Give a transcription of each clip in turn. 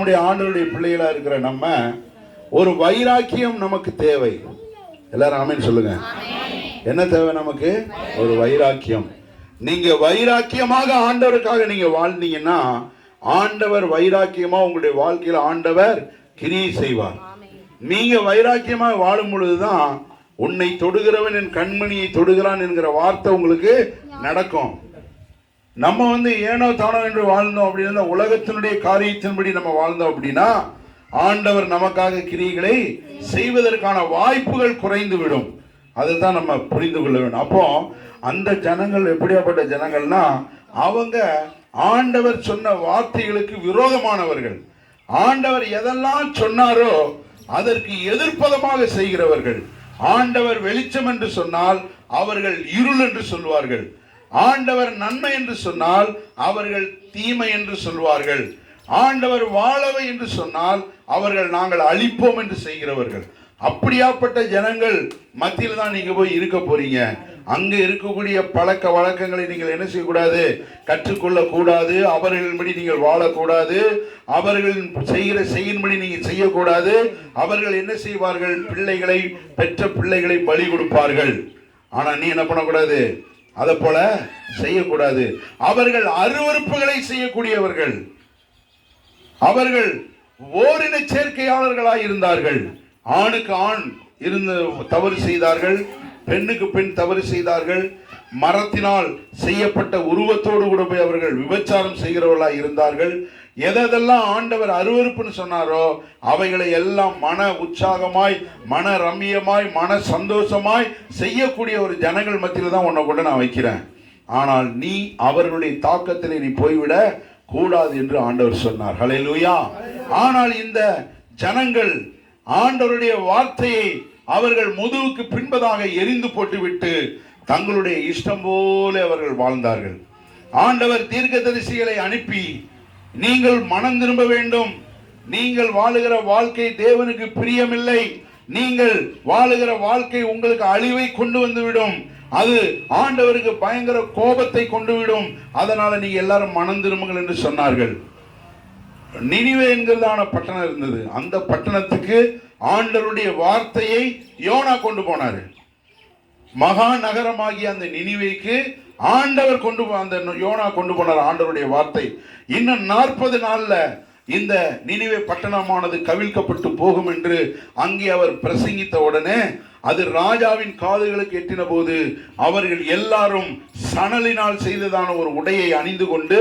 நம்முடைய ஆண்டவருடைய பிள்ளைகளா இருக்கிற நம்ம ஒரு வைராக்கியம் நமக்கு தேவை. எல்லாரும் ஆமென் சொல்லுங்க. என்ன தேவை நமக்கு? ஒரு வைராக்கியம். நீங்க வைராக்கியமாக ஆண்டவருக்காக நீங்க வாழ்ந்தீங்கன்னா ஆண்டவர் வைராக்கியமா உங்களுடைய வாழ்க்கையில ஆண்டவர் கிரியை செய்வார். நீங்க வைராக்கியமாக வாழும் பொழுதுதான் உன்னை தொடுகிறவன் என் கண்மணியை தொடுகிறான் என்கிற வார்த்தை உங்களுக்கு நடக்கும். நம்ம வந்து ஏனோ தானோ என்று வாழ்ந்தோம் அப்படின்னா உலகத்தினுடைய காரியத்தின்படி நம்ம வாழ்ந்தோம் அப்படின்னா ஆண்டவர் நமக்காக கிரியைகளை செய்வதற்கான வாய்ப்புகள் குறைந்து விடும் அதுதான் நம்ம புரிந்து கொள்ள வேண்டும். அப்போ அந்த ஜனங்கள் எப்படியாப்பட்ட ஜனங்கள்னா அவங்க ஆண்டவர் சொன்ன வார்த்தைகளுக்கு விரோதமானவர்கள். ஆண்டவர் எதெல்லாம் சொன்னாரோ அதற்கு எதிர்ப்பதமாக செய்கிறவர்கள். ஆண்டவர் வெளிச்சம் என்று சொன்னால் அவர்கள் இருள் என்று சொல்வார்கள். ஆண்டவர் நன்மை என்று சொன்னால் அவர்கள் தீமை என்று சொல்வார்கள். ஆண்டவர் வாழவை என்று சொன்னால் அவர்கள் நாங்கள் அழிப்போம் என்று செய்கிறவர்கள். அப்படியாப்பட்ட ஜனங்கள் மத்தியில் தான் நீங்க போய் இருக்க போறீங்க. அங்க இருக்கக்கூடிய பழக்க வழக்கங்களை நீங்கள் என்ன செய்யக்கூடாது? கற்றுக்கொள்ள கூடாது அவர்களின்படி நீங்கள் வாழக்கூடாது. அவர்களின் செய்கிற செய்யின்படி நீங்கள் செய்யக்கூடாது. அவர்கள் என்ன செய்வார்கள்? பிள்ளைகளை பெற்ற பிள்ளைகளை பலி கொடுப்பார்கள். ஆனா நீ என்ன பண்ணக்கூடாது? அதை போல செய்யக்கூடாது. அவர்கள் அருவருப்புகளை செய்யக்கூடியவர்கள். அவர்கள் ஓரின சேர்க்கையாளர்களாக இருந்தார்கள். ஆணுக்கு ஆண் இருந்து தவறு செய்தார்கள் பெண்ணுக்கு பெண் தவறு செய்தார்கள். மரத்தினால் செய்யப்பட்ட உருவத்தோடு கூட போய் அவர்கள் விபச்சாரம் செய்கிறவர்களாக இருந்தார்கள். எதெல்லாம் ஆண்டவர் அருவருப்புன்னு சொன்னாரோ அவைகளை எல்லாம் மன உற்சாகமாய் மன ரம்மியமாய் மன சந்தோஷமாய் செய்யக்கூடிய ஒரு ஜனங்கள் மத்தியில் தான் உன்னை கூட நான் வைக்கிறேன். ஆனால் நீ அவர்களுடைய தாக்கத்தில் நீ போய்விட கூடாது என்று ஆண்டவர் சொன்னார். ஹalleluya ஆனால் இந்த ஜனங்கள் ஆண்டவருடைய வார்த்தையை அவர்கள் முதுவுக்கு பின்பதாக எரிந்து போட்டுவிட்டு தங்களுடைய இஷ்டம் போல அவர்கள் வாழ்ந்தார்கள். ஆண்டவர் தீர்க்கதரிசிகளை அனுப்பி நீங்கள் மனம் திரும்ப வேண்டும். நீங்கள் வாழுகிற வாழ்க்கை தேவனுக்கு பிரியமில்லை. நீங்கள் வாழுகிற வாழ்க்கை உங்களுக்கு அழிவை கொண்டு வந்துவிடும். அது ஆண்டவருக்கு பயங்கர கோபத்தை கொண்டு விடும். அதனால நீங்க எல்லாரும் மனம் திரும்புங்கள் என்று சொன்னார்கள். நினிவே என்கிறதான பட்டணம் இருந்தது. அந்த பட்டணத்துக்கு ஆண்டவருடைய வார்த்தையை யோனா கொண்டு போனார் மகா நகரமாகிய அந்த நினிவைக்கு ஆண்டவர் கொண்டு அந்த யோனா கொண்டு போனார் ஆண்டவருடைய வார்த்தை. இன்னும் நாற்பது நாளில் இந்த நினைவே பட்டணமானது கவிழ்க்கப்பட்டு போகும் என்று அங்கே அவர் பிரசங்கித்த உடனே அது ராஜாவின் காதுகளுக்கு எட்டின போது அவர்கள் எல்லாரும் சணலினால் செய்ததான ஒரு உடையை அணிந்து கொண்டு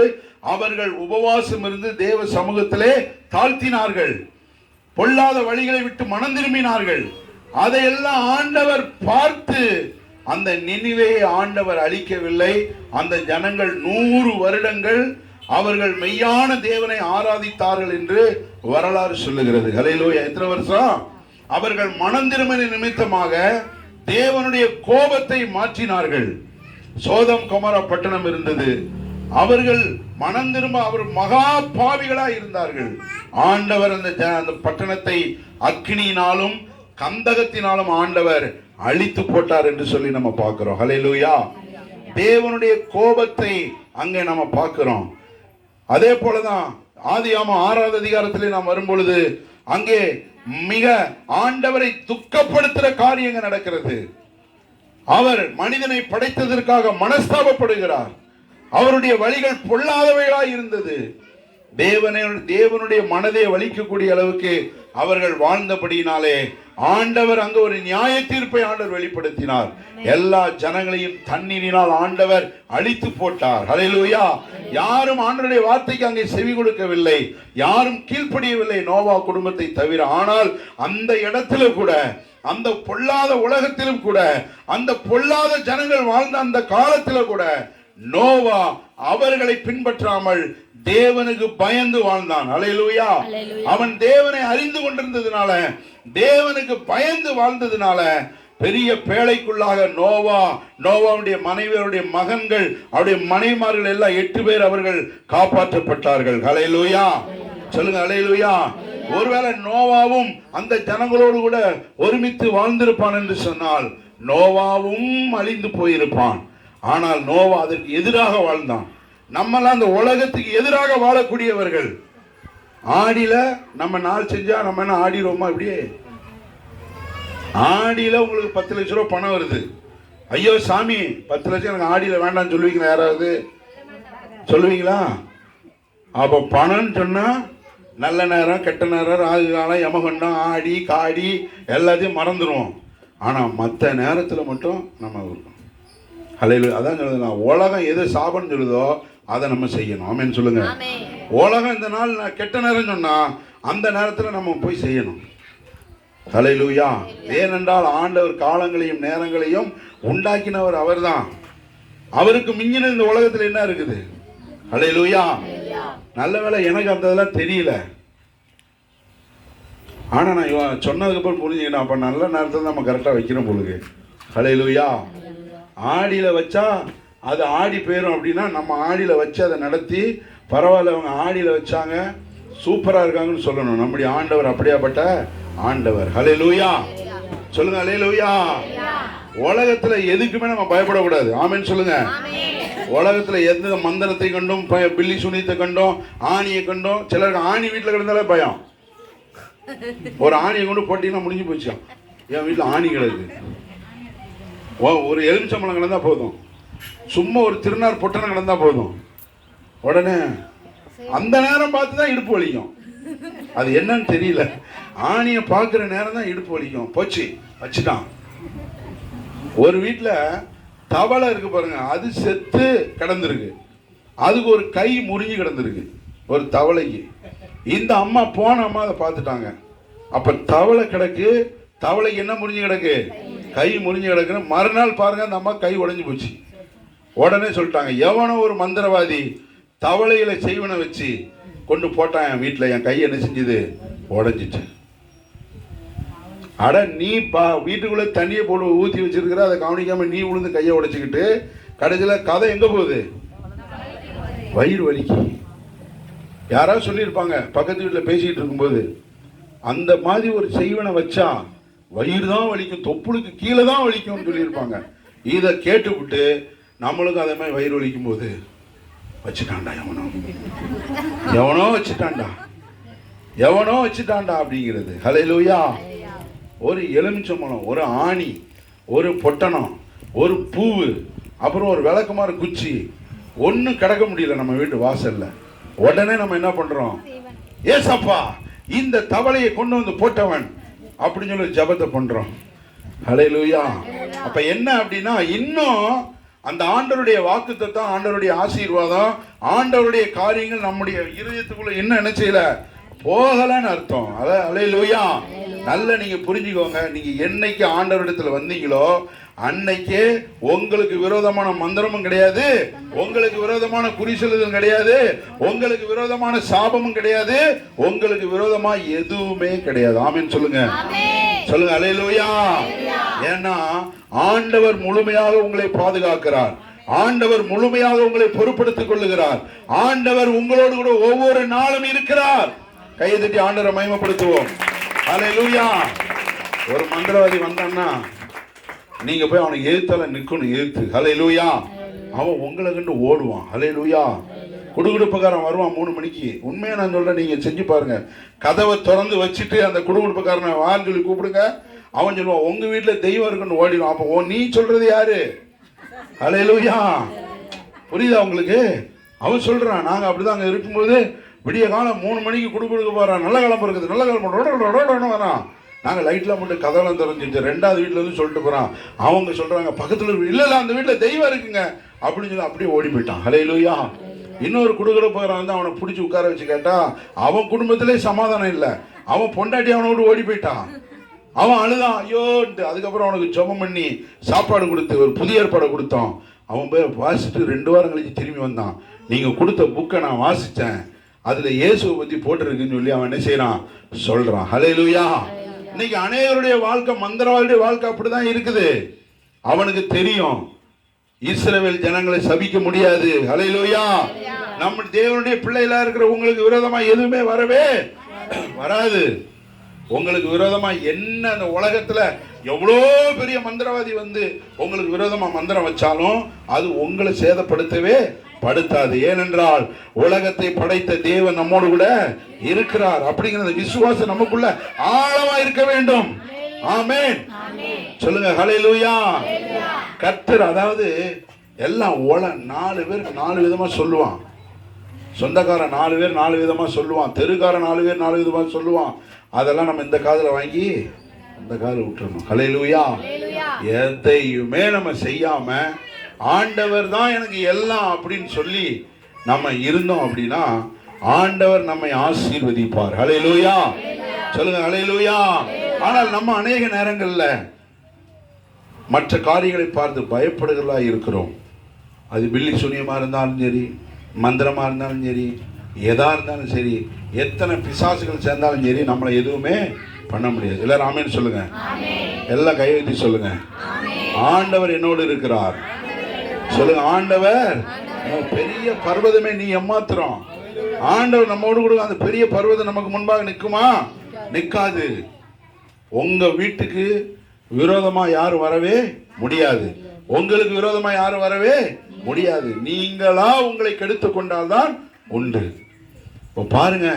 அவர்கள் உபவாசம் இருந்து தேவ சமூகத்திலே தாழ்த்தினார்கள். பொல்லாத வழிகளை விட்டு மனம் திரும்பினார்கள். அதையெல்லாம் ஆண்டவர் பார்த்து அந்த நினைவையை ஆண்டவர் அளிக்கவில்லை. அந்த ஜனங்கள் நூறு வருடங்கள் அவர்கள் மெய்யான தேவனை ஆராதித்தார்கள் என்று வரலாறு சொல்லுகிறது. ஹalleluya. எத்தனை வருஷம்? அவர்கள் மனம் நிமித்தமாக தேவனுடைய கோபத்தை மாற்றினார்கள். சோதம் குமார பட்டணம் இருந்தது. அவர்கள் மனம் திரும்ப அவர் மகா பாவிகளாய் இருந்தார்கள். ஆண்டவர் அந்த ஜ- அந்த பட்டணத்தை அக்னியினாலும் கந்தகத்தினாலும் ஆண்டவர் அழித்து போட்டார் என்று சொல்லி நம்ம பார்க்கிறோம். ஹலெலுயா தேவனுடைய கோபத்தை அங்கே நம்ம பார்க்கிறோம். அதே போலதான் ஆதியாம ஆறாவது அதிகாரத்திலே நாம் வரும்பொழுது அங்கே மிக ஆண்டவரை துக்கப்படுத்துற காரியங்கள் நடக்கிறது. அவர் மனிதனை படைத்ததற்காக மனஸ்தாபப்படுகிறார். அவருடைய வழிகள் பொல்லாதவைகளாய் இருந்தது. தேவனை தேவனுடைய மனதை வலிக்கக்கூடிய அளவுக்கு அவர்கள் வாழ்ந்தபடியினாலே ஆண்டவர் அங்கு ஒரு நியாய தீர்ப்பை ஆண்டவர் வெளிப்படுத்தினார். எல்லா ஜனங்களையும் தண்ணீரினால் ஆண்டவர் அழித்து போட்டார். ஹalleluya யாரும் ஆண்டருடைய வார்த்தைக்கு அங்கே செவி கொடுக்கவில்லை. யாரும் கீழ்ப்படியவில்லை நோவா குடும்பத்தை தவிர. ஆனால் அந்த இடத்துல கூட அந்த பொல்லாத உலகத்திலும் கூட அந்த பொல்லாத ஜனங்கள் வாழ்ந்த அந்த காலத்தில் கூட நோவா அவர்களை பின்பற்றாமல் தேவனுக்கு பயந்து வாழ்ந்தான். அலையலூயா. அவன் தேவனை அறிந்து கொண்டிருந்ததுனால தேவனுக்கு பயந்து வாழ்ந்ததுனால பெரிய பேழைக்குள்ளாக நோவா நோவாவுடைய மனைவியருடைய மகன்கள் அவருடைய மனைவிமார்கள் எல்லாம் எட்டு பேர் அவர்கள் காப்பாற்றப்பட்டார்கள். ஹalleluya சொல்லுங்க ஹalleluya ஒருவேளை நோவாவும் அந்த ஜனங்களோடு கூட ஒருமித்து வாழ்ந்திருப்பான் என்று சொன்னால் நோவாவும் அழிந்து போயிருப்பான். ஆனால் நோவா அதற்கு எதிராக வாழ்ந்தான். நம்மளாம் அந்த உலகத்துக்கு எதிராக வாழக்கூடியவர்கள். ஆடியில நம்ம நாள் செஞ்சா நம்ம என்ன ஆடிடுவோமா அப்படியே ஆடியில உங்களுக்கு பத்து லட்ச ரூபா பணம் வருது. ஐயோ சாமி பத்து லட்சம் எனக்கு ஆடியில வேண்டாம்னு சொல்லுவீங்களா யாராவது? சொல்லுவீங்களா? அப்போ பணம்னு சொன்னா நல்ல நேரம் கெட்ட நேரம் ராகு காலம் யமகண்டம் ஆடி காடி எல்லாத்தையும் மறந்துடுவோம் ஆனால் மற்ற நேரத்தில் மட்டும் நம்ம இருக்கணும். அலையில் அதான் சொல்லுது நான் உலகம் எது சாபம்னு சொல்லுதோ அதை நம்ம செய்யணும். ஆமேன்னு சொல்லுங்க. உலகம் இந்த நாள் கெட்ட நேரம் சொன்னா அந்த நேரத்துல நம்ம போய் செய்யணும். ஹalleluya. ஏனென்றால் ஆண்டவர் காலங்களையும் நேரங்களையும் உண்டாக்கினவர் அவர்தான். அவருக்கு மிஞ்சின இந்த உலகத்துல என்ன இருக்குது? ஹalleluya. நல்ல வேளை எனக்கு அந்த இதெல்லாம் தெரியல. ஆனா நான் சொன்னதுக்கப்புறம் புரிஞ்சுக்கிட்டேன். அப்ப நல்ல நேரத்தில் நம்ம கரெக்டாக வைக்கிறோம் பொழுது. ஹalleluya. ஆடியில வச்சா அது ஆடி போயிடும் அப்படின்னா நம்ம ஆடியில் வச்சு அதை நடத்தி பரவாயில்ல அவங்க ஆடியில் வச்சாங்க. சூப்பராக இருக்காங்கன்னு சொல்லணும். நம்முடைய ஆண்டவர் அப்படியாப்பட்ட ஆண்டவர். ஹalleluya சொல்லுங்க ஹalleluya உலகத்துல எதுக்குமே நம்ம பயப்படக்கூடாது. ஆமேன்னு சொல்லுங்க. உலகத்துல எந்த மந்திரத்தை கண்டும் பில்லி சுனித்தை கண்டும் ஆணியை கண்டும் சிலருக்கு ஆணி வீட்டில் கிடந்தாலே பயம். ஒரு ஆணியை கொண்டு போட்டிங்கன்னா முடிஞ்சு போச்சு. என் வீட்டில் ஆணி கிடக்கு. ஓ- ஒரு எலுமிச்சம்பழம் கிடந்தா போதும். சும்மா ஒரு திருநார் பொட்டணம் கிடந்தா போதும். உடனே அந்த நேரம் பார்த்து தான் இடுப்பு வலிக்கும். அது என்னன்னு தெரியல. ஆணியை பார்க்குற நேரம் தான் இடுப்பு வலிக்கும். போச்சு வச்சுட்டான். ஒரு வீட்டில் தவளை இருக்கு பாருங்க அது செத்து கிடந்திருக்கு. அதுக்கு ஒரு கை முறிஞ்சு கிடந்திருக்கு ஒரு தவளைக்கு. இந்த அம்மா போன அம்மா அதை பார்த்துட்டாங்க. அப்போ தவளை கிடக்கு தவளைக்கு என்ன முறிஞ்சு கிடக்கு? கை முறிஞ்சு கிடக்குன்னு மறுநாள் பாருங்க அந்த அம்மா கை உடஞ்சி போச்சு. உடனே சொல்லிட்டாங்க எவனோ ஒரு மந்திரவாதி தவளையில செய்வனை வச்சு கொண்டு போட்டான் என் வீட்டில் என் கை என்ன செஞ்சது? உடஞ்சிச்சு. அட நீ பா வீட்டுக்குள்ளே தண்ணியை போட்டு ஊற்றி வச்சிருக்கிற அதை கவனிக்காம நீ விழுந்து கையை உடைச்சிக்கிட்டு கடைசியில் கதை எங்கே போகுது? வயிறு வலிக்கு. யாராவது சொல்லியிருப்பாங்க பக்கத்து வீட்டில் பேசிக்கிட்டு இருக்கும்போது அந்த மாதிரி ஒரு செய்வனை வச்சா வயிறு தான் வலிக்கும் தொப்புளுக்கு கீழே தான் வலிக்கும்னு சொல்லியிருப்பாங்க. இதை கேட்டுவிட்டு நம்மளுக்கும் அதே மாதிரி வயிறு வலிக்கும் போது வச்சுட்டான்டா எவனோ. எவனோ வச்சுட்டான்டா. எவனோ வச்சுட்டான்டா அப்படிங்கிறது. ஹalleluya. ஒரு எலுமிச்சம்பழம் ஒரு ஆணி ஒரு பொட்டணம் ஒரு பூவு அப்புறம் ஒரு விளக்குமாறு குச்சி. ஒன்றும் கிடக்க முடியல நம்ம வீட்டு வாசலில். உடனே நம்ம என்ன பண்ணுறோம் ஏசப்பா இந்த தவளையை கொண்டு வந்து போட்டவன் அப்படின்னு சொல்லி ஜெபத்தை ஹலை லூயா அப்போ என்ன அப்படின்னா இன்னும் அந்த ஆண்டவருடைய வாக்குத்தத்தம் ஆண்டவருடைய ஆசீர்வாதம் ஆண்டவருடைய காரியங்கள் நம்முடைய இருதயத்துக்குள்ள என்ன நினைச்சல போகலன்னு அர்த்தம். அதான் ஹalleluya நல்ல நீங்க புரிஞ்சுக்கோங்க. நீங்க என்னைக்கு ஆண்டவரிடத்துல வந்தீங்களோ அன்னைக்கே உங்களுக்கு விரோதமான மந்திரமும் கிடையாது உங்களுக்கு விரோதமான குறி சொல்லுதல் கிடையாது உங்களுக்கு விரோதமான சாபமும் கிடையாது உங்களுக்கு விரோதமா எதுவுமே கிடையாது. ஆமென் சொல்லுங்க. சொல்லுங்க அலையலூயா ஏன்னா ஆண்டவர் முழுமையாக உங்களை பாதுகாக்கிறார். ஆண்டவர் முழுமையாக உங்களை பொறுப்படுத்திக் கொள்ளுகிறார். ஆண்டவர் உங்களோடு கூட ஒவ்வொரு நாளும் இருக்கிறார். கையை தட்டி ஆண்டவரை மகிமைப்படுத்துவோம். அலையூயா ஒரு மந்திரவாதி வந்தான்னா நீங்க போய் அவனை எழுத்தால நிற்கணும் எழுத்து. ஹலே லூயா அவன் உங்களை கண்டு ஓடுவான். ஹலே லூயா குடுகுடுப்புக்காரன் வருவான் மூணு மணிக்கு. உண்மையை நான் சொல்றேன் நீங்க செஞ்சு பாருங்க. கதவை திறந்து வச்சுட்டு அந்த குடுகுடுப்புக்காரனை வான்னு சொல்லி கூப்பிடுங்க. அவன் சொல்லுவான் உங்க வீட்டில் தெய்வம் இருக்குன்னு ஓடிடுவான் அப்போ நீ சொல்றது யாரு? ஹலே லூயா புரியுதா உங்களுக்கு? அவன் சொல்றான் நாங்க அப்படிதான் அங்க இருக்கும்போது விடிய காலம் மூணு மணிக்கு கொடுக்குறதுக்கு போகிறான் நல்ல கிளம்பு இருக்குது. நல்ல கிளம்பு. ரோட வரான். நாங்கள் லைட்லாம் மட்டும் கதவெல்லாம் தெரிஞ்சிச்சு ரெண்டாவது வீட்டில் இருந்து சொல்லிட்டு போகிறான் அவங்க சொல்கிறாங்க பக்கத்தில் இல்லை இல்லை அந்த வீட்டில் தெய்வம் இருக்குங்க. அப்படின்னு சொல்லி அப்படியே ஓடி போயிட்டான். ஹலே லூயா இன்னொரு கொடுக்குற போகிறான் வந்து அவனை பிடிச்சி உட்கார வச்சு கேட்டா அவன் குடும்பத்திலே சமாதானம் இல்லை. அவன் பொண்டாட்டி அவனை விட்டு ஓடி போயிட்டான். அவன் அழுதான். ஐயோன்ட்டு அதுக்கப்புறம் அவனுக்கு ஜெபம் பண்ணி சாப்பாடு கொடுத்து ஒரு புதிய ஏற்பாடை கொடுத்தோம். அவன் போய் வாசிச்சுட்டு ரெண்டு வாரம் கழிச்சு திரும்பி வந்தான். நீங்கள் கொடுத்த புக்கை நான் வாசித்தேன் அதில் இயேசுவை பற்றி போட்டிருக்குன்னு சொல்லி அவன் என்ன செய்கிறான் சொல்கிறான் ஹலே லூயா இன்னைக்கு அநேகருடைய வாழ்க்கை மந்திரவாதியுடைய வாழ்க்கை அப்படிதான் இருக்குது. அவனுக்கு தெரியும். இஸ்ரவேல் ஜனங்களை சபிக்க முடியாது. ஹalleluya. நம்ம தேவனுடைய பிள்ளைகளா இருக்கிற உங்களுக்கு விரோதமா எதுவுமே வரவே வராது. உங்களுக்கு விரோதமா என்ன அந்த உலகத்துல எவ்வளோ பெரிய மந்திரவாதி வந்து உங்களுக்கு விரோதமா மந்திரம் வச்சாலும் அது உங்களை சேதப்படுத்தவே படுத்தாது. ஏனென்றால் உலகத்தை படைத்த தேவன் நம்மோடு கூட இருக்கிறார். அப்படிங்கிற அந்த விசுவாசம் நமக்குள்ள ஆழமா இருக்க வேண்டும். ஆமென். சொல்லுங்க ஹalleluya. கர்த்தர் அதாவது எல்லாம் உல நாலு பேர் நாலு விதமா சொல்லுவான். சொந்தக்காரன் நாலு பேர் நாலு விதமா சொல்லுவான். தெருக்காரன் நாலு பேர் நாலு விதமா சொல்லுவான். அதெல்லாம் நம்ம இந்த காதுல வாங்கி இந்த காதுல விட்டுறணும் ஹalleluya. எதையுமே நம்ம செய்யாம ஆண்டவர் தான் எனக்கு எல்லாம் அப்படின்னு சொல்லி நம்ம இருந்தோம் அப்படின்னா ஆண்டவர் நம்மை ஆசீர்வதிப்பார். ஹalleluya சொல்லுங்க ஹalleluya ஆனால் நம்ம அநேக நேரங்கள்ல மற்ற காரியங்களை பார்த்து பயப்படுகிறதா இருக்கிறோம். அது பில்லி சூனியமா இருந்தாலும் சரி மந்திரமா இருந்தாலும் சரி எதா இருந்தாலும் சரி எத்தனை பிசாசுகள் சேர்ந்தாலும் சரி நம்மளை எதுவுமே பண்ண முடியாது. எல்லாரும் ஆமேன்னு சொல்லுங்க. எல்லாம் கையெழுத்தி சொல்லுங்க. ஆண்டவர் என்னோடு இருக்கிறார். சொல்லுங்க ஆண்டவர் பெரிய பர்வதமே நீ எம்மாத்திரம் ஆண்டவர் நம்மோடு கூட அந்த பெரிய பர்வதம் நமக்கு முன்பாக நிற்குமா? நிற்காது. உங்க வீட்டுக்கு விரோதமா யாரும் வரவே முடியாது. உங்களுக்கு விரோதமா யாரும் வரவே முடியாது. நீங்களா உங்களை கெடுத்து கொண்டால்தான் உண்டு. இப்போ பாருங்க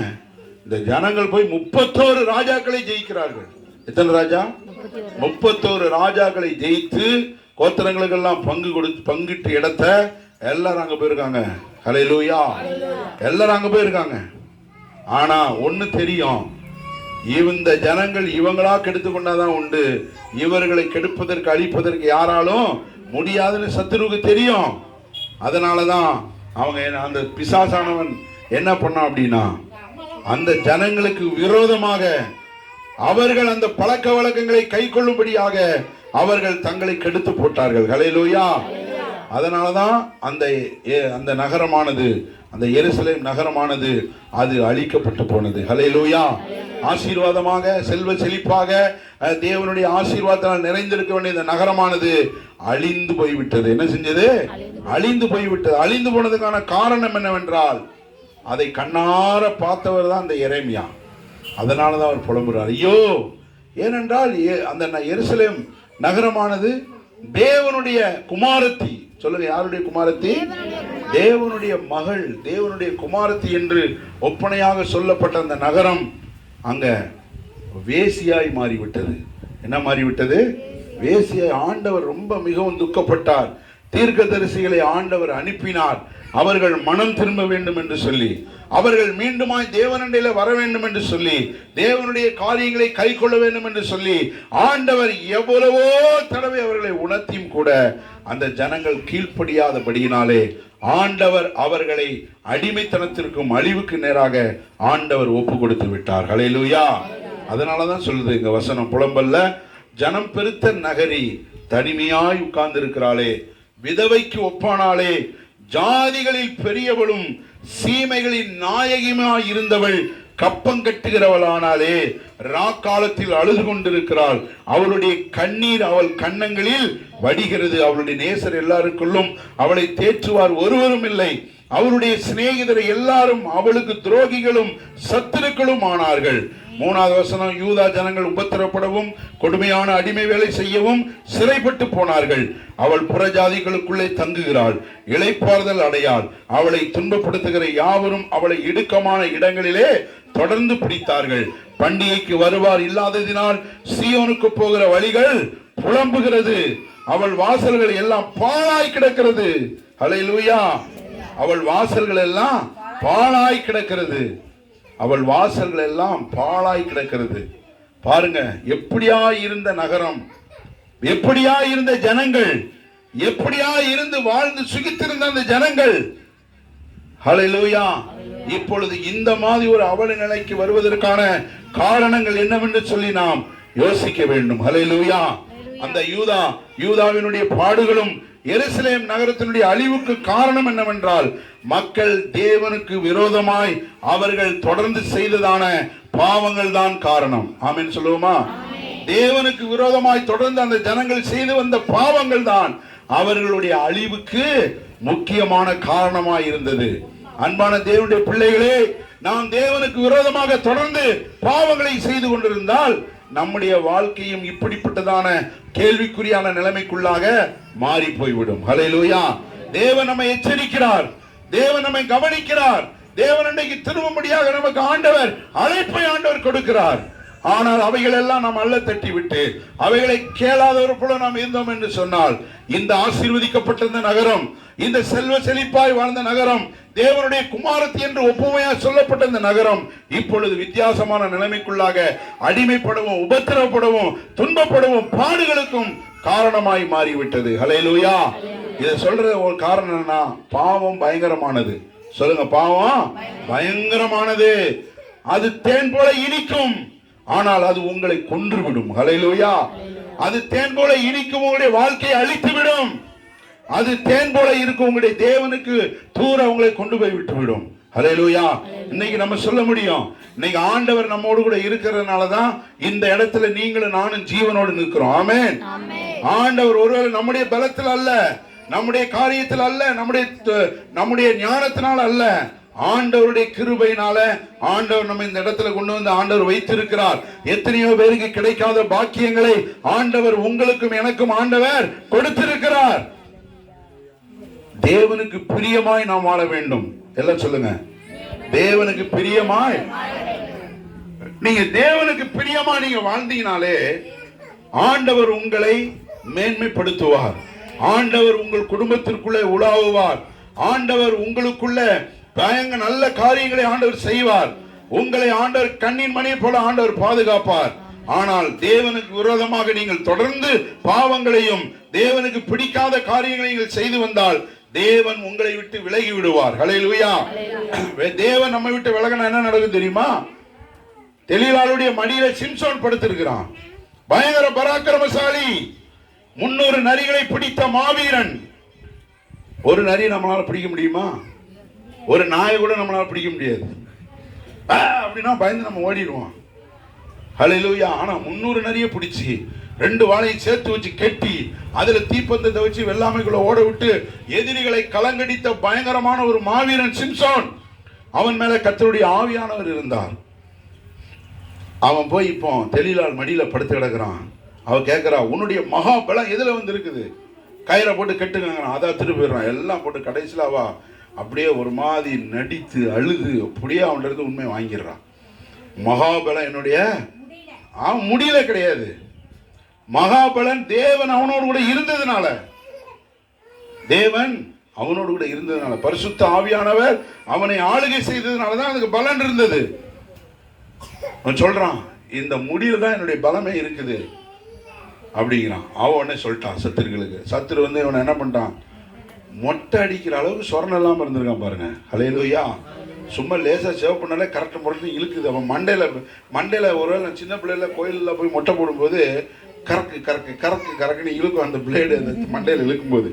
இந்த ஜனங்கள் போய் முப்பத்தோரு ராஜாக்களை ஜெயிக்கிறார்கள். எத்தனை ராஜா? முப்பத்தோரு ராஜாக்களை ஜெயித்து கோத்திரங்களுக்கெல்லாம் பங்கு கொடுத்து பங்கிட்டு இடத்த எல்லாரும் அங்க போயிருக்காங்க. ஹலே லூயா எல்லாரும் அங்க போயிருக்காங்க. ஆனா ஒண்ணு தெரியும். இந்த ஜனங்கள் இவங்களா கெடுத்து கொண்டாதான் உண்டு. இவர்களை கெடுப்பதற்கு அழிப்பதற்கு யாராலும் முடியாதுன்னு சத்துருவுக்கு தெரியும். அதனாலதான் அவங்க என்ன- அந்த பிசாசானவன் என்ன பண்ணான் அப்படின்னா அந்த ஜனங்களுக்கு விரோதமாக அவர்கள் அந்த பழக்க வழக்கங்களை கை கொள்ளும்படியாக அவர்கள் தங்களை கெடுத்து போட்டார்கள். ஹalleluya. அதனாலதான் அந்த எ- அந்த நகரமானது அந்த எருசலேம் நகரமானது அது அழிக்கப்பட்டு போனது. ஹalleluya. ஆசீர்வாதமாக செல்வ செழிப்பாக தேவனுடைய ஆசீர்வாதத்தால் நிறைந்திருக்க வேண்டிய இந்த நகரமானது அழிந்து போய்விட்டது. என்ன செஞ்சது? அழிந்து போய்விட்டது. அழிந்து போனதுக்கான காரணம் என்னவென்றால் அதை கண்ணார பார்த்தவர் தான் அந்த எரேமியா. அதனால தான் அவர் புலம்புறார். ஐயோ! ஏனென்றால் அந்த எருசலேம் நகரமானது தேவனுடைய குமாரத்தி. சொல்லுங்க யாருடைய குமாரத்தி? தேவனுடைய மகள் தேவனுடைய குமாரத்தி என்று ஒப்பனையாக சொல்லப்பட்ட அந்த நகரம் அங்க வேசியாய் மாறிவிட்டது. என்ன மாறிவிட்டது? வேசியாய் ஆண்டவர் ரொம்ப மிகவும் துக்கப்பட்டார். தீர்க்கதரிசிகளை ஆண்டவர் அனுப்பினார். அவர்கள் மனம் திரும்ப வேண்டும் என்று சொல்லி அவர்கள் மீண்டுமாய் தேவனண்டையில் வர வேண்டும் என்று சொல்லி தேவனுடைய காரியங்களை கை கொள்ள வேண்டும் என்று சொல்லி ஆண்டவர் எவ்வளவோ தடவை அவர்களை உணர்த்தியும் கூட அந்த ஜனங்கள் கீழ்ப்படியாதபடியினாலே ஆண்டவர் அவர்களை அடிமைத்தனத்திற்கும் அழிவுக்கு நேராக ஆண்டவர் ஒப்பு கொடுத்து விட்டார். ஹalleluya. அதனால தான் சொல்லுது இங்க வசனம். புலம்பல்ல ஜனம் பெருத்த நகரி தனிமையாய் உட்கார்ந்து இருக்கிறாளே விதவைக்கு ஒப்பானாலே ஜாதிகளில் பெரியவளும் சீமைகளின் நாயகியுமாய் இருந்தவள் கப்பம் கட்டுகிறவளானாலே ராக்காலத்தில் அழுது கொண்டிருக்கிறாள். அவளுடைய கண்ணீர் அவள் கன்னங்களில் வடிகிறது. அவளுடைய நேசர் எல்லாருக்குள்ளும் அவளை தேற்றுவார் ஒருவரும் இல்லை. அவருடைய சிநேகிதரை எல்லாரும் அவளுக்கு துரோகிகளும் சத்துருக்களும் ஆனார்கள். மூணாவது வசனம் யூதா ஜனங்கள் உபத்திரப்படவும் கொடுமையான அடிமை வேலை செய்யவும் சிறைப்பட்டு போனார்கள். அவள் புறஜாதிகளுக்குள்ளே தங்குகிறாள். இளைப்பாறுதல் அடையாள். அவளை துன்பப்படுத்துகிற யாவரும் அவளை இடுக்கமான இடங்களிலே தொடர்ந்து பிடித்தார்கள். பண்டிகைக்கு வருவார் இல்லாததினால் சீயோனுக்கு போகிற வழிகள் புலம்புகிறது. அவள் வாசல்கள் எல்லாம் பாழாய் கிடக்கிறது. ஹalleluya அவள் வாசல்கள் எல்லாம் பாழாய் கிடக்கிறது. அவள் வாசல்கள் எல்லாம் பாழாய் கிடக்கிறது. பாருங்க எப்படியா இருந்த நகரம் எப்படியா இருந்த ஜனங்கள் எப்படியா இருந்து வாழ்ந்து சுகித்திருந்த அந்த ஜனங்கள். ஹalleluya. இப்பொழுது இந்த மாதிரி ஒரு அவல நிலைக்கு வருவதற்கான காரணங்கள் என்னவென்று சொல்லி நாம் யோசிக்க வேண்டும். ஹalleluya. அந்த யூதா யூதாவினுடைய பாடுகளும் எருசலேம் நகரத்தினுடைய அழிவுக்கு காரணம் என்னவென்றால் மக்கள் தேவனுக்கு விரோதமாய் அவர்கள் தொடர்ந்து செய்ததான பாவங்கள் தான் காரணம். ஆமென் சொல்லுவோமா? தேவனுக்கு விரோதமாய் தொடர்ந்து அந்த ஜனங்கள் செய்து வந்த பாவங்கள் தான் அவர்களுடைய அழிவுக்கு முக்கியமான காரணமாய் இருந்தது. அன்பான தேவனுடைய பிள்ளைகளே நாம் தேவனுக்கு விரோதமாக தொடர்ந்து பாவங்களை செய்து கொண்டிருந்தால் நம்முடைய வாழ்க்கையும் இப்படிப்பட்டதான கேள்விக்குறியான நிலைமைக்குள்ளாக மாறி போய்விடும் ஹலையிலூயா தேவன் நம்மை எச்சரிக்கிறார். தேவன் நம்மை கவனிக்கிறார். தேவன் அன்னைக்கு திரும்பும்படியாக நமக்கு ஆண்டவர் அழைப்பை ஆண்டவர் கொடுக்கிறார். ஆனால் அவைகள் எல்லாம் நாம் அல்ல தட்டி விட்டு அவைகளை கேளாதவர் போல நாம் இருந்தோம் என்று சொன்னால் இந்த ஆசீர்வதிக்கப்பட்ட இந்த நகரம் இந்த செல்வ செழிப்பாய் வாழ்ந்த நகரம் தேவனுடைய குமாரத்தி என்று ஒப்புமையாக சொல்லப்பட்ட இந்த நகரம் இப்பொழுது வித்தியாசமான நிலைமைக்குள்ளாக அடிமைப்படவும் உபத்திரவப்படவும் துன்பப்படவும் பாடுகளுக்கும் காரணமாய் மாறிவிட்டது. ஹலையிலூயா இதை சொல்றது ஒரு காரணம் என்னன்னா பாவம் பயங்கரமானது. சொல்லுங்க பாவம் பயங்கரமானது. அது தேன் போல இனிக்கும். ஆனால் அது உங்களை கொன்றுவிடும். ஹalleluya. அது தேன் போல இனிக்கும் உங்களுடைய வாழ்க்கையை அழித்து விடும் அது தேன் போல இருக்கும் உங்களுடைய தேவனுக்கு தூர உங்களை கொண்டு போய் விட்டு விடும் ஹalleluya. இன்னைக்கு நம்ம சொல்ல முடியும். இன்னைக்கு ஆண்டவர் நம்மோடு கூட இருக்கிறதுனால தான் இந்த இடத்துல நீங்களும் நானும் ஜீவனோடு நிற்கிறோம். ஆமென் ஆண்டவர் ஒருவேளை நம்முடைய பலத்தில் அல்ல நம்முடைய காரியத்தில் அல்ல நம்முடைய நம்முடைய ஞானத்தினால் அல்ல ஆண்டவருடைய கிருபையினால ஆண்டவர் நம்ம இந்த இடத்துல கொண்டு வந்து ஆண்டவர் வைத்திருக்கிறார். எத்தனையோ பேருக்கு கிடைக்காத பாக்கியங்களை ஆண்டவர் உங்களுக்கும் எனக்கும் ஆண்டவர் கொடுத்திருக்கிறார். தேவனுக்கு பிரியமாய் நாம் வாழ வேண்டும். எல்லாம் சொல்லுங்க. தேவனுக்கு பிரியமாய். நீங்க தேவனுக்கு பிரியமா நீங்க வாழ்ந்தீங்கனாலே ஆண்டவர் உங்களை மேன்மைப்படுத்துவார். ஆண்டவர் உங்கள் குடும்பத்திற்குள்ளே உலாவுவார். ஆண்டவர் உங்களுக்குள்ள பயங்க நல்ல காரியங்களை ஆண்டவர் செய்வார். உங்களை ஆண்டவர் கண்ணின் மணியை போல ஆண்டவர் பாதுகாப்பார். ஆனால் தேவனுக்கு விரோதமாக நீங்கள் தொடர்ந்து பாவங்களையும் தேவனுக்கு பிடிக்காத காரியங்களை நீங்கள் செய்து வந்தால் தேவன் உங்களை விட்டு விலகி விடுவார். ஹalleluya தேவன் நம்மை விட்டு விலகினா என்ன நடக்கும் தெரியுமா? தெளிவாளுடைய மடியில சிம்சோன் படுத்திருக்கிறான். பயங்கர பராக்கிரமசாலி. முன்னூறு நரிகளை பிடித்த மாவீரன். ஒரு நரி நம்மளால பிடிக்க முடியுமா? ஒரு நாயை கூட நம்மளால் பிடிக்க முடியாது. ஆ, அப்படின்னா பயந்து நம்ம ஓடிடுவோம். ஹலையிலூயா ஆனால் முன்னூறு நிறைய பிடிச்சி ரெண்டு வாழையை சேர்த்து வச்சு கெட்டி அதில் தீப்பந்தத்தை வச்சு வெள்ளாமைக்குள்ள ஓட விட்டு எதிரிகளை கலங்கடித்த பயங்கரமான ஒரு மாவீரன் சிம்சோன். அவன் மேலே கத்தருடைய ஆவியானவர் இருந்தார். அவன் போய் இப்போ தெளிலால் மடியில் படுத்து கிடக்குறான். அவன் கேட்குறா உன்னுடைய மகா பலம் எதில் வந்து இருக்குது கயிறை போட்டு கெட்டுக்கிறான் அதான் திருப்பிடுறான். போயிடுறான் எல்லாம் போட்டு கடைசியில் அவள் அப்படியே ஒரு மாதிரி நடித்து அழுது அப்படியே அவன்கிட்ட இருந்து உண்மையை வாங்கிடுறான். மகாபலம் என்னுடைய? அவன் முடியல கிடையாது. மகாபலன் தேவன் அவனோடு கூட இருந்ததுனால. தேவன் அவனோடு கூட இருந்ததுனால. பரிசுத்த ஆவியானவர் அவனை ஆளுகை செய்ததுனால தான் அதுக்கு பலன் இருந்தது. அவன் சொல்றான் இந்த முடியில தான் என்னுடைய பலமே இருக்குது. அப்படிங்கிறான். அவன் உடனே சொல்லிட்டான் சத்துருக்களுக்கு. சத்துரு வந்து இவனை என்ன பண்ணிட்டான்? மொட்டை அடிக்கிற அளவுக்கு சொரணம் இல்லாமல் இருந்திருக்கான் பாருங்க. ஹalleluya சும்மா லேசாக சேவ் பண்ணாலே கரெக்ட் முறையில் இழுக்குது. அவன் மண்டையில் மண்டையில் ஒருவேளை நான் சின்ன பிள்ளைல கோயிலில் போய் மொட்டை போடும்போது கறக்கு கறக்கு கறக்கு கறக்குன்னு இழுக்கும் அந்த பிளேடு அந்த மண்டையில் இழுக்கும்போது.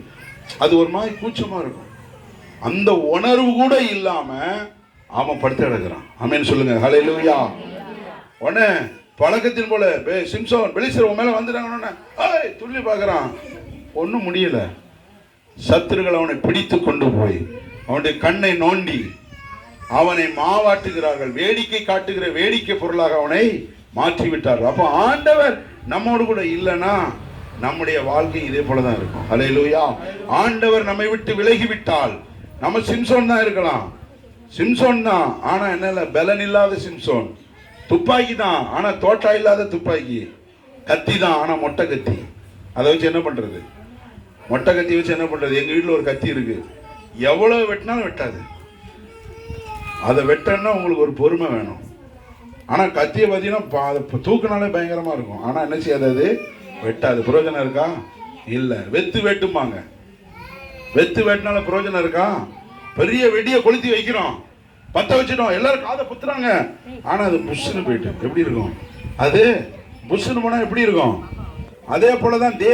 அது ஒரு மாதிரி கூச்சமாக இருக்கும். அந்த உணர்வு கூட இல்லாமல் அவன் படுத்து கிடக்கிறான். ஆமென் சொல்லுங்க. ஹalleluya உடனே பழக்கத்தின் போல பே சிம்சோன் பெலிசர் உன் மேலே வந்துட்டாங்கன்னு ஏய் துள்ளி பார்க்குறான். ஒன்றும் முடியல. சத்துருகள் அவனை பிடித்து கொண்டு போய் அவனுடைய கண்ணை நோண்டி அவனை மாவாட்டுகிறார்கள். வேடிக்கை காட்டுகிற வேடிக்கை பொருளாக அவனை மாற்றி விட்டார்கள் அப்போ ஆண்டவர் நம்மோடு கூட இல்லைன்னா நம்முடைய வாழ்க்கை இதே போல தான் இருக்கும். ஹalleluya. ஆண்டவர் நம்மை விட்டு விலகி விட்டால் நம்ம சிம்சோன் தான் இருக்கலாம். சிம்சோன் தான். ஆனால் என்ன இல்லை பலன் இல்லாத சிம்சோன். துப்பாக்கி தான். ஆனால் தோட்டா இல்லாத துப்பாக்கி. கத்தி தான். ஆனால் மொட்டை கத்தி. அதை வச்சு என்ன பண்ணுறது மொட்டை கத்தி வச்சு என்ன பண்ணுறது எங்கள் வீட்டில் ஒரு கத்தி இருக்கு. எவ்வளவு வெட்டினாலும் வெட்டாது. அதை வெட்டன்னா உங்களுக்கு ஒரு பொறுமை வேணும். ஆனால் கத்தியை பார்த்தீங்கன்னா அதை இப்ப தூக்குனாலே பயங்கரமாக இருக்கும். ஆனால் என்ன செய்யாது அது? வெட்டாது. புரோஜனம் இருக்கா? இல்லை. வெத்து வெட்டுமாங்க வெத்து வெட்டினால பிரயோஜனம் இருக்கா? பெரிய வெடியை கொளுத்தி வைக்கிறோம். பற்ற வச்சிடும் எல்லாரும் காதை புத்துறாங்க. ஆனால் அது புஷ்ஷுன்னு போயிட்டு. எப்படி இருக்கும்? அது புஷ்ஷுன்னு போனால் எப்படி இருக்கும்? அதே போல தான் தே